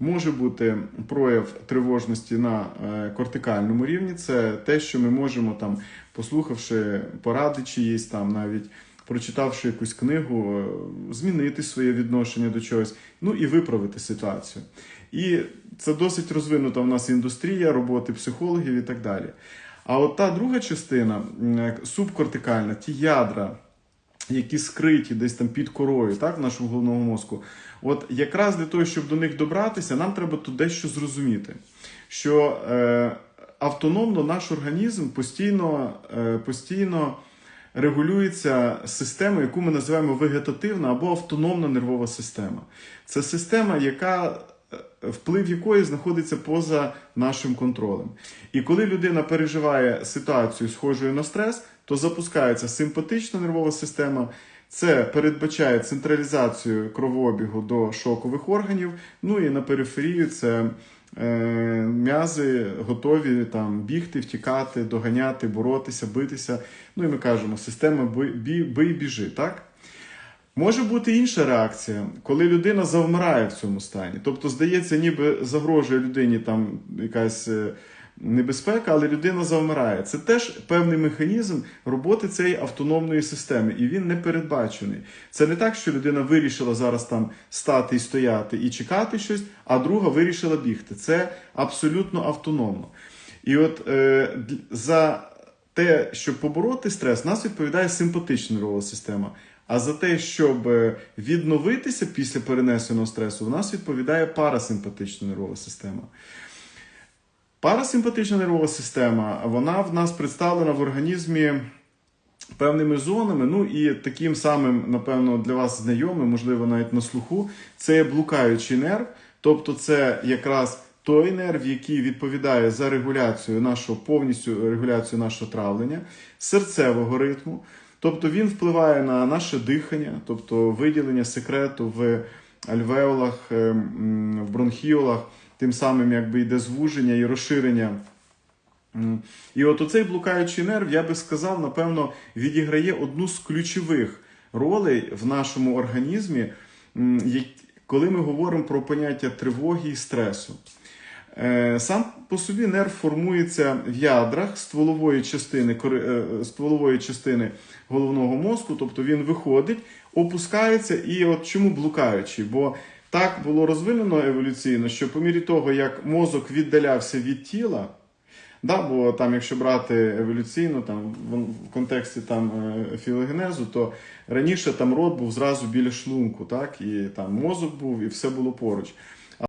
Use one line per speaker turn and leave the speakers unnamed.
Може бути прояв тривожності на е, кортикальному рівні. Це те, що ми можемо там, послухавши поради чиїсь, там навіть прочитавши якусь книгу, е, змінити своє відношення до чогось, ну і виправити ситуацію. І це досить розвинута в нас індустрія роботи психологів і так далі. А от та друга частина, м, субкортикальна, ті ядра, які скриті десь там під корою, так, нашого головного мозку. От якраз для того, щоб до них добратися, нам треба тут дещо зрозуміти, що е, автономно наш організм постійно, е, постійно регулюється системою, яку ми називаємо вегетативна або автономна нервова система. Це система, яка вплив якої знаходиться поза нашим контролем. І коли людина переживає ситуацію, схожою на стрес, то запускається симпатична нервова система. Це передбачає централізацію кровообігу до шокових органів. Ну і на периферію це е, м'язи готові там бігти, втікати, доганяти, боротися, битися. Ну і ми кажемо, система бий, бій, бий біжи, так? Може бути інша реакція, коли людина завмирає в цьому стані. Тобто, здається, ніби загрожує людині там якась е, небезпека, але людина завмирає. Це теж певний механізм роботи цієї автономної системи, і він не передбачений. Це не так, що людина вирішила зараз там стати і стояти і чекати щось, а друга вирішила бігти. Це абсолютно автономно. І от е, за те, щоб побороти стрес, нас відповідає симпатична нервова система. А за те, щоб е, відновитися після перенесеного стресу, в нас відповідає парасимпатична нервова система. Парасимпатична нервова система, вона в нас представлена в організмі певними зонами. Ну і таким самим, напевно, для вас знайомим, можливо, навіть на слуху, це блукаючий нерв. Тобто, це якраз той нерв, який відповідає за регуляцію нашого повністю регуляцію нашого травлення, серцевого ритму. Тобто він впливає на наше дихання, тобто виділення секрету в альвеолах, е, в бронхіолах, тим самим якби йде звуження і розширення. І от оцей блукаючий нерв, я би сказав, напевно, відіграє одну з ключових ролей в нашому організмі, коли ми говоримо про поняття тривоги і стресу. Е, Сам по собі нерв формується в ядрах стволової частини, е, стволової частини головного мозку, тобто він виходить, опускається і от чому блукаючий? Бо так було розвинено еволюційно, що по мірі того, як мозок віддалявся від тіла, Да, бо там, якщо брати еволюційно, там в контексті там е, філогенезу, то раніше там рот був зразу біля шлунку, так, і там мозок був, і все було поруч.